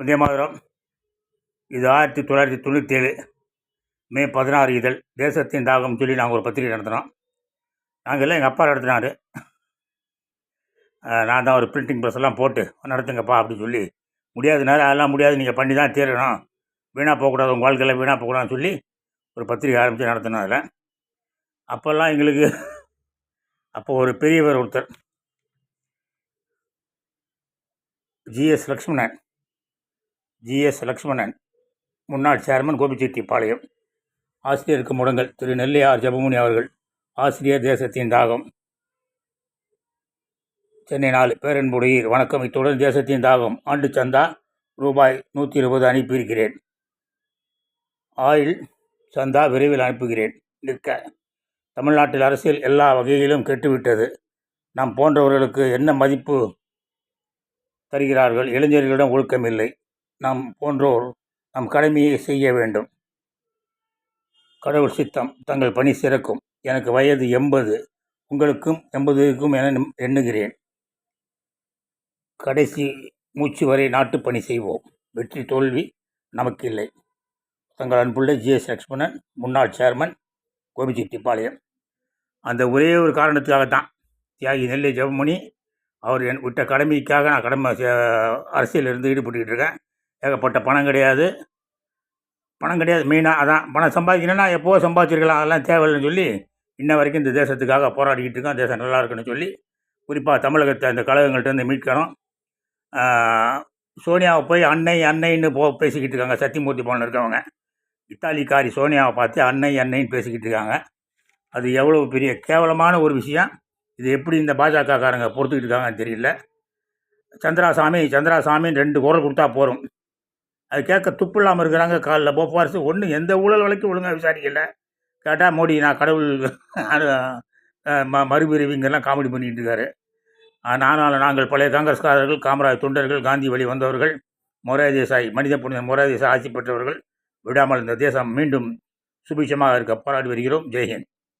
வந்தே மாதிரம். இது ஆயிரத்தி தொள்ளாயிரத்தி தொண்ணூற்றி ஏழு மே பதினாறு இதழ். தேசத்தின் தாகம் சொல்லி நாங்கள் ஒரு பத்திரிகை நடத்தினோம். நாங்கள் எல்லாம் எங்கள் அப்பா நடத்தினார். நான் தான் ஒரு பிரிண்டிங் ப்ரெஸ் எல்லாம் போட்டு நடத்துங்கப்பா அப்படின்னு சொல்லி முடியாதுனால அதெல்லாம் முடியாது நீங்கள் பண்ணி தான் தீரணும். வீணாக போகக்கூடாது உங்கள் வாழ்க்கையில் வீணாக போகக்கூடாதுன்னு சொல்லி ஒரு பத்திரிகை ஆரம்பித்து நடத்தினோம் அதில். அப்போல்லாம் எங்களுக்கு அப்போ ஒரு பெரியவர் ஒருத்தர். ஜிஎஸ் லக்ஷ்மணன். ஜிஎஸ் லக்ஷ்மணன் முன்னாள் சேர்மன் கோபிச்செட்டிப்பாளையம் ஆசிரியருக்கு முடங்கல் திரு. நெல்லையார் ஜெபமுனி அவர்கள் ஆசிரியர் தேசத்தின் தாகம். சென்னை நாலு பேரன்புடையீர் வணக்கம். இத்துடன் தேசத்தின் தாகம் ஆண்டு சந்தா ரூபாய் நூற்றி இருபது அனுப்பியிருக்கிறேன். ஆயில் சந்தா விரைவில் அனுப்புகிறேன். நிற்க. தமிழ்நாட்டில் அரசியல் எல்லா வகையிலும் கெட்டுவிட்டது. நம் போன்றவர்களுக்கு என்ன மதிப்பு தருகிறார்கள்? இளைஞர்களிடம் ஒழுக்கமில்லை நாம் போன்றோர் நம் கடமையை செய்ய வேண்டும். கடவுள் சித்தம் தங்கள் பணி சிறக்கும். எனக்கு வயது எண்பது. உங்களுக்கும் எண்பதுக்கும் என எண்ணுகிறேன். கடைசி மூச்சு வரை நாட்டு பணி செய்வோம். வெற்றி தோல்வி நமக்கு இல்லை தங்கள் அன்புள்ள ஜிஎஸ் லக்ஷ்மணன் முன்னாள் சேர்மன் கோபிச்செட்டிப்பாளையம் அந்த ஒரே ஒரு காரணத்துக்காகத்தான் தியாகி நெல்லை ஜெபமணி அவர் என் விட்ட கடமைக்காக நான் கடமை அரசியலில் இருந்து ஈடுபட்டுக்கிட்டு இருக்கேன். ஏகப்பட்ட பணம் கிடையாது. பணம் கிடையாது. மெயினாக அதான் பணம் சம்பாதிக்கணும்னா எப்போது சம்பாதிச்சிருக்கலாம்? அதெல்லாம் தேவையில்லைன்னு சொல்லி இன்ன வரைக்கும் இந்த தேசத்துக்காக போராடிக்கிட்டு இருக்கோம். தேசம் நல்லா இருக்குன்னு சொல்லி குறிப்பாக தமிழகத்தை அந்த கழகங்கள்ட்டேருந்து மீட்கணும். சோனியாவை போய் அன்னை அன்னைன்னு போ பேசிக்கிட்டு இருக்காங்க. சத்தியமூர்த்தி பவனில் இருக்கவங்க. இத்தாலிக்காரி சோனியாவை பார்த்து அன்னை அன்னைன்னு பேசிக்கிட்டு இருக்காங்க. அது எவ்வளோ பெரிய கேவலமான ஒரு விஷயம். இது எப்படி இந்த பாஜகக்காரங்க பொறுத்துக்கிட்டு இருக்காங்கன்னு தெரியல. சந்திராசாமி சந்திராசாமின்னு ரெண்டு குரல் கொடுத்தா போகிறோம் அது கேட்க துப்பு இல்லாமல் இருக்கிறாங்க. காலில் போப்பாரிசு ஒன்றும் எந்த ஊழல் வரைக்கும் ஒழுங்காக விசாரிக்கல. கேட்டால் மோடி நான் கடவுள் ம மறுபிரிவிங்கெல்லாம் காமெடி பண்ணிகிட்டு இருக்காரு. ஆனால் நாங்கள் பழைய காங்கிரஸ்காரர்கள் காமராஜ் தொண்டர்கள் காந்தி வழி வந்தவர்கள் மொராய் தேசாய் மனித புனித மொராய் தேசாய் ஆட்சி பெற்றவர்கள் விடாமல் இந்த தேசம் மீண்டும் சுபிட்சமாக இருக்க போராடி வருகிறோம். ஜெய்ஹிந்த்